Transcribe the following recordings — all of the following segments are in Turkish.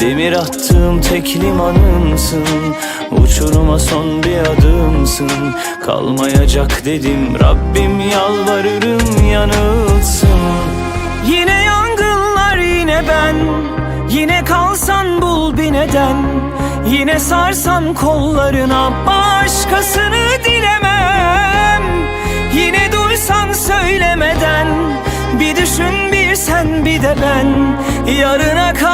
Demir attığım tek limanımsın. Uçuruma son bir adımsın. Kalmayacak dedim Rabbim yalvarırım yanılsın. Yine yangınlar yine ben. Yine kalsan bul bir neden. Yine sarsan kollarına Başkasını dilemem. Yine duysan söylemeden Bir düşün bir sen bir de ben. Yarına kalma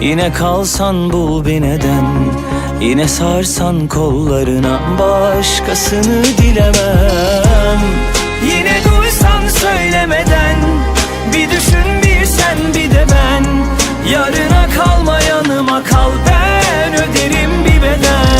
Yine kalsan bul bir neden? Yine sarsan kollarına Başkasını dilemem. Yine duysan söylemeden Bir düşün bir sen bir de ben. Yarına kalma yanıma kal Ben öderim bir bedel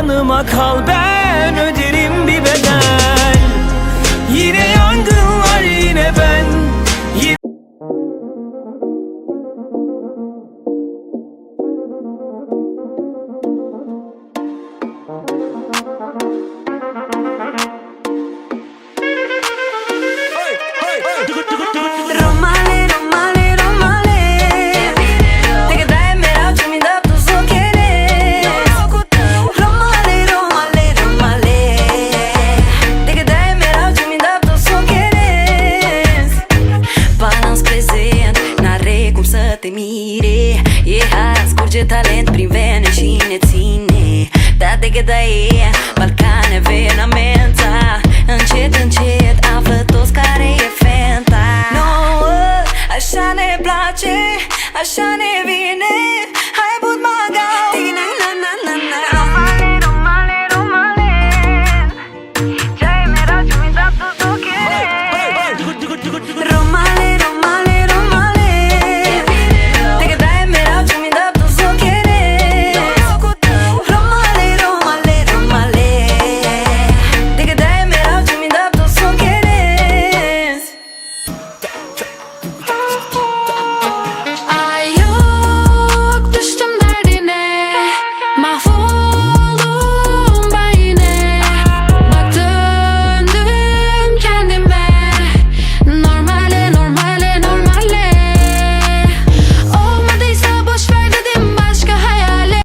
yanıma kal Ben öderim